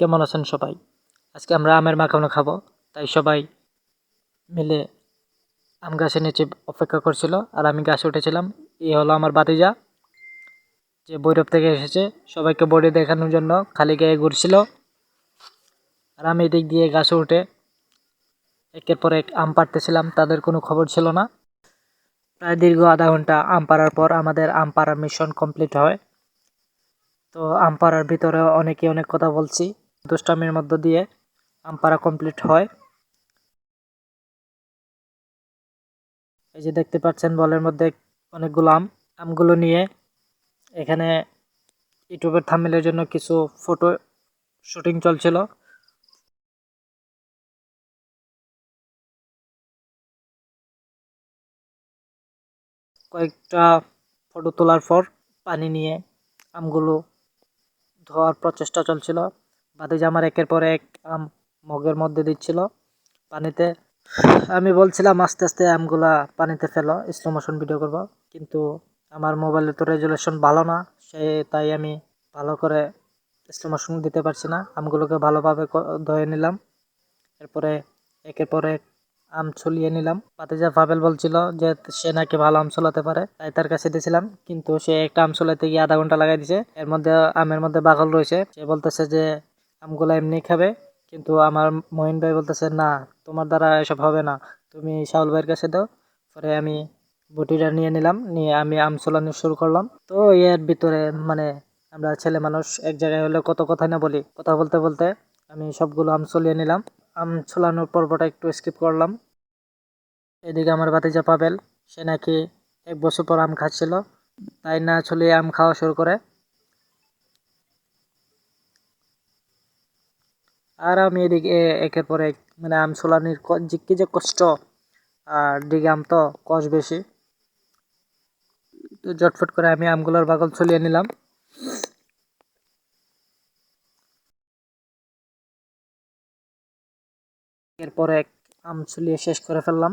কেমন আছেন সবাই? আজকে আমরা আমের মাখানো খাব। তাই সবাই মিলে আম গাছের নিচে অপেক্ষা করছিল আর আমি গাছে উঠেছিলাম। এই হলো আমার বাতিজা যে বৈরব থেকে এসেছে। সবাইকে বডি দেখানোর জন্য খালি গায়ে ঘুরছিল। আর আমি এদিক দিয়ে গাছে উঠে একের পর এক আম পাড়তেছিলাম, তাদের কোনো খবর ছিল না। প্রায় দীর্ঘ আধা ঘণ্টা আম পাড়ার পর আমাদের আম পাড়ার মিশন কমপ্লিট হয়। তো আম পাড়ার ভিতরে অনেকে অনেক কথা বলছি। দুষ্টামির মধ্য দিয়ে আম পাড়া কমপ্লিট হয়। এই যে দেখতে পাচ্ছেন, বলের মধ্যে অনেকগুলো আম, আমগুলো নিয়ে এখানে ইউটিউবের থাম্বনেলের জন্য কিছু ফটো শুটিং চলছিল। কয়েকটা ফটো তোলার পর পানি নিয়ে আমগুলো ধোয়ার প্রচেষ্টা চলছিল। বাদিজা আমার একের পর এক আম মগের মধ্যে দিচ্ছিল পানিতে। আমি বলছিলাম, আস্তে আস্তে আমগুলা পানিতে ফেলো স্লো মোশন ভিডিও করব। কিন্তু আমার মোবাইলে তো রেজুলেশন ভালো না, সে তাই আমি ভালো করে স্লো মোশন দিতে পারছি না। আমগুলোকে ভালোভাবে ধুয়ে নিলাম। এরপরে একের পর এক আম ছলিয়ে নিলাম। পাতিজা পাবেল বলছিল যে সে নাকি ভালো আম চলাতে পারে, তাই তার কাছে দিয়েছিলাম কিন্তু সে একটা আম চলাতে গিয়ে আধা ঘণ্টা লাগাই দিছে। এর মধ্যে আমের মধ্যে বাগল রয়েছে। সে বলতেছে যে আমগুলো এমনি খাবে, কিন্তু আমার মহিন ভাই বলতেছে, না, তোমার দ্বারা এসব হবে না। তুমি শাহুল ভাইয়ের কাছে দাও। পরে আমি বটিটা নিয়ে নিলাম, নিয়ে আমি আম চলানো শুরু করলাম। তো এর ভিতরে মানে আমরা ছেলে মানুষ, এক জায়গায় হলে কত কথা না বলি। কথা বলতে বলতে আমি সবগুলো আম চলিয়ে নিলাম। আম ছোলানোর পর্বটা একটু স্কিপ করলাম। এদিকে আমার ভাতিজা পাবেল, সে নাকি এক বছর পর আম খাচ্ছিল। তাই না ছলিয়ে আম খাওয়া শুরু করে। আর আমি এদিকে একের পর এক মানে আম ছোলানির ক- যে কষ্ট, আর দিকে আম তো কষ বেশি। তো জটফট করে আমি আমগুলোর বাগল ছলিয়ে নিলাম। এরপর এক আম ছুলিয়ে শেষ করে ফেললাম।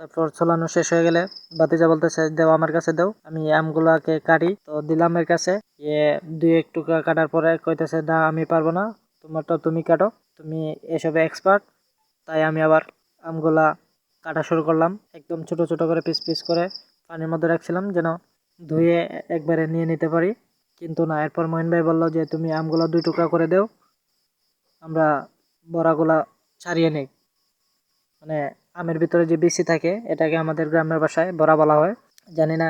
তারপর ছোলানো শেষ হয়ে গেলে বাতিজা বলতেছে, দেও আমার কাছে, দেও। আমি আমগুলাকে কাটি। তো দিলাম এর কাছে। দুই এক টুকরা কাটার পরে কইতেছে, না, আমি পারব না। তোমারটা তুমি কাটো, তুমি এসবে এক্সপার্ট তাই আমি আবার আমগুলা কাটা শুরু করলাম। একদম ছোট ছোট করে পিস পিস করে পানির মধ্যে রাখছিলাম যেন ধুয়ে একবারে নিয়ে নিতে পারি। কিন্তু না, এরপর মহিন ভাই বলল যে, তুমি আমগুলা দুই টুকরা করে দেও, আমরা বড়াগুলা ছাড়িয়ে নিই। মানে আমের ভিতরে যে বিচি থাকে, এটাকে আমাদের গ্রামের ভাষায় বড়া বলা হয়। জানি না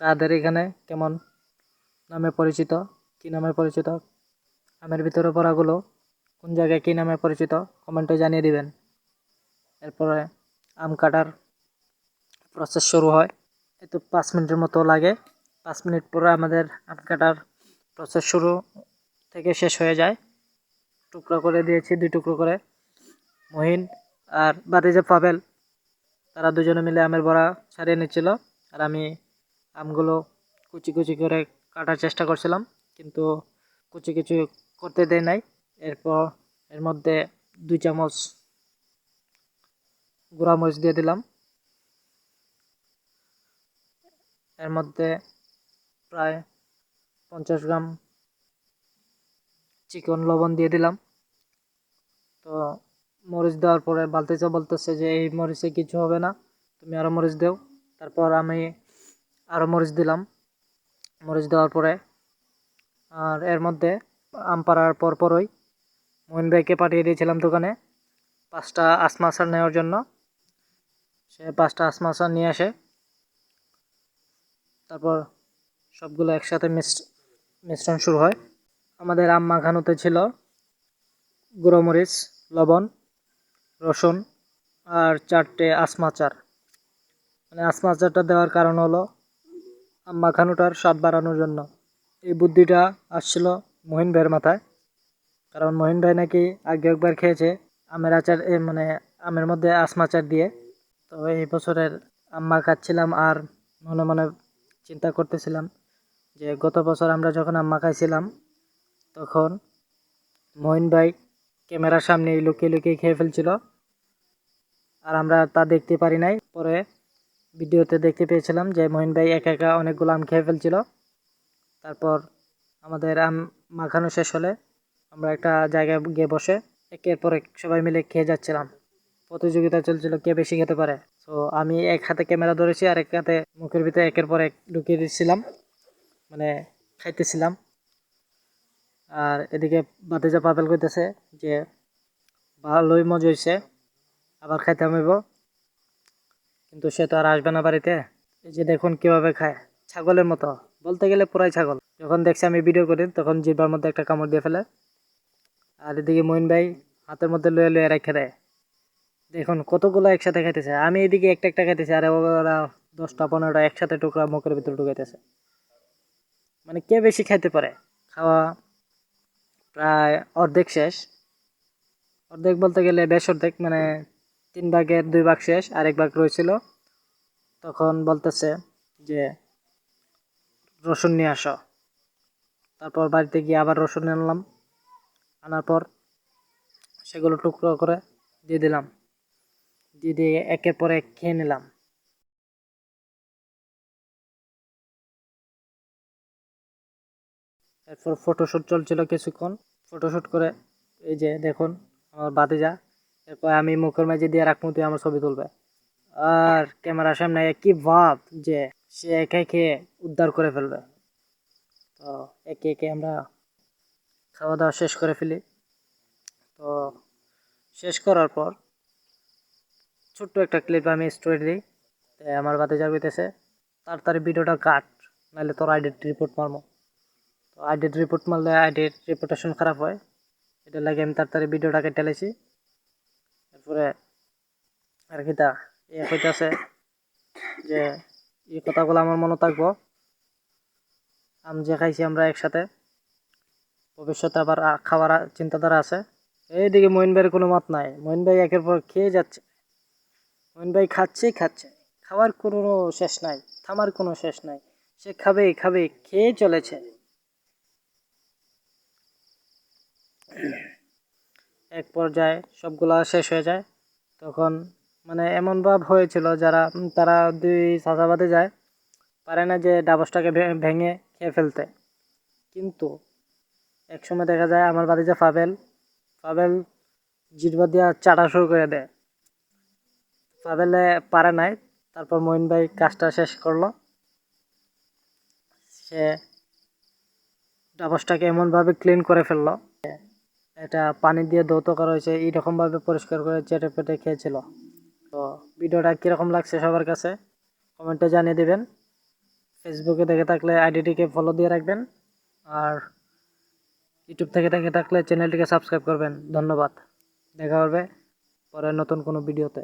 কাদের এখানে কেমন নামে পরিচিত, কি নামে পরিচিত আমের ভিতরে বড়াগুলো কোন জায়গায় কী নামে পরিচিত কমেন্টে জানিয়ে দিবেন। এরপরে আম কাটার প্রসেস শুরু হয়। এতো পাঁচ মিনিটের মতো লাগে। পাঁচ মিনিট পরে আমাদের আম কাটার প্রসেস শুরু থেকে শেষ হয়ে যায়। টুকরো করে দিয়েছি, দুই টুকরো করে। মহিন আর বাতিজা পাবেল, তারা দুজনে মিলে আমের বড়া ছাড়িয়ে নিচ্ছিল। আর আমি আমগুলো কুচি কুচি করে কাটার চেষ্টা করছিলাম। কিন্তু কুচি কুচি করতে দেয় নাই। এরপর এর মধ্যে দুই চামচ গুঁড়া মরিচ দিয়ে দিলাম। এর মধ্যে প্রায় পঞ্চাশ গ্রাম চিকন লবণ দিয়ে দিলাম। তো মরিচ দেওয়ার পরে বালতিতে বলতেছে যে, এই মরিচে কিছু হবে না, তুমি আরও মরিচ দেও। তারপর আমি আরও মরিচ দিলাম। মরিচ দেওয়ার পরে আর এর মধ্যে আম পাড়ার পর পরই মোহিন ভাইকে পাঠিয়ে দিয়েছিলাম দোকানে। পাঁচটা আসমা আচার নেওয়ার জন্য। সে পাঁচটা আসমা আচার নিয়ে আসে। তারপর সবগুলো একসাথে মিশ্র, মিশ্রণ শুরু হয়। আমাদের আম মাখানোতে ছিল গুঁড়ো মরিচ লবণ, রসুন আর চারটে আসমা চার মানে আসমাচারটা দেওয়ার কারণ হলো আম মাখানোটার স্বাদ বাড়ানোর জন্য। এই বুদ্ধিটা আসছিল মহিন ভাইয়ের মাথায়। কারণ মহিন ভাই নাকি আগে একবার খেয়েছে আমের আচার মানে আমের মধ্যে আসমা আচার দিয়ে। তো এই বছরের আম্মা খাচ্ছিলাম আর মনে মনে চিন্তা করতেছিলাম যে গত বছর আমরা যখন আম্মা খাইছিলাম, তখন মহিন ভাই ক্যামেরার সামনে লুকিয়ে লুকিয়ে খেয়ে ফেলছিল। আর আমরা তা দেখতে পারি নাই। পরে ভিডিওতে দেখতে পেয়েছিলাম যে মহিন ভাই একা একা অনেকগুলো আম খেয়ে ফেলছিল। তারপর আমাদের আম, মাখানো শেষ হলে আমরা একটা জায়গায় গিয়ে বসে একের পর এক, সবাই মিলে খেয়ে যাচ্ছিলাম। প্রতিযোগিতা চলছিল কে বেশি খেতে পারে। তো আমি এক হাতে ক্যামেরা ধরেছি আর এক হাতে মুখের ভিতরে একের পর এক ঢুকিয়ে দিচ্ছিলাম। মানে খাইতেছিলাম। আর এদিকে বাতিজা পাবেল কইতেছে যে, ভালোই মজা হয়েছে আবার খাইতে হইব। কিন্তু সে তো আর আসবে না বাড়িতে। এই যে দেখুন কীভাবে খায়, ছাগলের মতো। বলতে গেলে পুরাই ছাগল। যখন দেখছি আমি ভিডিও করি, তখন জিবার মধ্যে একটা কামড় দিয়ে ফেলে। আর এদিকে মইন ভাই হাতের মধ্যে লয়ে লয়ে রেখে দেয়। দেখুন কতগুলো একসাথে খাইতেছে। আমি এদিকে একটা একটা খাইতেছি, আর ওরা দশটা, পনেরোটা একসাথে টুকরা মুখের ভিতরে ঢুকাইতেছে। মানে কে বেশি খাইতে পারে? খাওয়া প্রায় অর্ধেক শেষ। অর্ধেক বলতে গেলে বেশ অর্ধেক মানে তিন ভাগের দুই ভাগ শেষ। আর এক ভাগ রয়েছিল। তখন বলতেছে যে রসুন নিয়ে আসো। তারপর বাড়িতে গিয়ে আবার রসুন আনলাম। আনার পর সেগুলো টুকরো করে দিয়ে দিলাম। দিয়ে দিয়ে একের পর এক খেয়ে নিলাম। এরপর ফটোশ্যুট চলছিল কিছুক্ষণ। ফটোশ্যুট করে এই যে দেখুন আমার বাতিজা এরপর আমি মুখের মাঝে দিয়ে রাখব, তুই আমার ছবি তুলবে। আর ক্যামেরার সামনে কি ভাব যে সে একে একে উদ্ধার করে ফেলবে। তো একে একে আমরা খাওয়া দাওয়া শেষ করে ফেলি। তো শেষ করার পর ছোট্ট একটা ক্লিপ আমি স্টোরি দিই। তো আমার বাতে যাবিতেছে তাড়াতাড়ি ভিডিওটা কাট নাহলে তোর আইডির রিপোর্ট মারবো তো আইডির রিপোর্ট মারলে আইডির রিপোর্টেশন খারাপ হয়। এটা লাগে আমি তাড়াতাড়ি ভিডিওটাকে টেলেছি তারপরে আর কিটা এ হইতাছে যে এই কথাগুলো আমার মনে থাকব। আমি যে খাইছি আমরা একসাথে। ভবিষ্যতে আবার খাওয়ার চিন্তাধারা আছে। এইদিকে মইন ভাইয়ের কোনো মত নাই। মইন ভাই একের পর খেয়ে যাচ্ছে। মইন ভাই খাচ্ছেই খাচ্ছে। খাওয়ার কোনো শেষ নাই, থামার কোনো শেষ নাই। সে খাবে খাবে, খেয়ে চলেছে। এক পর্যায়ে সবগুলা শেষ হয়ে যায়। তখন মানে এমন ভাব হয়েছিল যারা তারা দুই চাচাবাদে যায়, পারে না যে ডাবসটাকে ভেঙে খেয়ে ফেলতে। কিন্তু এক সময় দেখা যায় আমার বাড়ি যে ফাবেল ফাবেল জিরবা দিয়া চাটা শুরু করে দেয়। ফাবেলে পারে নাই, তারপর মইন ভাই কাজটা শেষ করল। সে ডাবসটাকে এমনভাবে ক্লিন করে ফেলল এটা পানি দিয়ে ধৌত করা হয়েছে, এইরকমভাবে পরিষ্কার করে চেটে পেটে খেয়েছিল। তো ভিডিওটা কীরকম লাগছে সবার কাছে? কমেন্টে জানিয়ে দেবেন। ফেসবুকে দেখে থাকলে আইডিটিকে ফলো দিয়ে রাখবেন। আর ইউটিউব থেকে দেখে থাকলে চ্যানেলটিকে সাবস্ক্রাইব করবেন। ধন্যবাদ। দেখা হবে পরে নতুন কোনো ভিডিওতে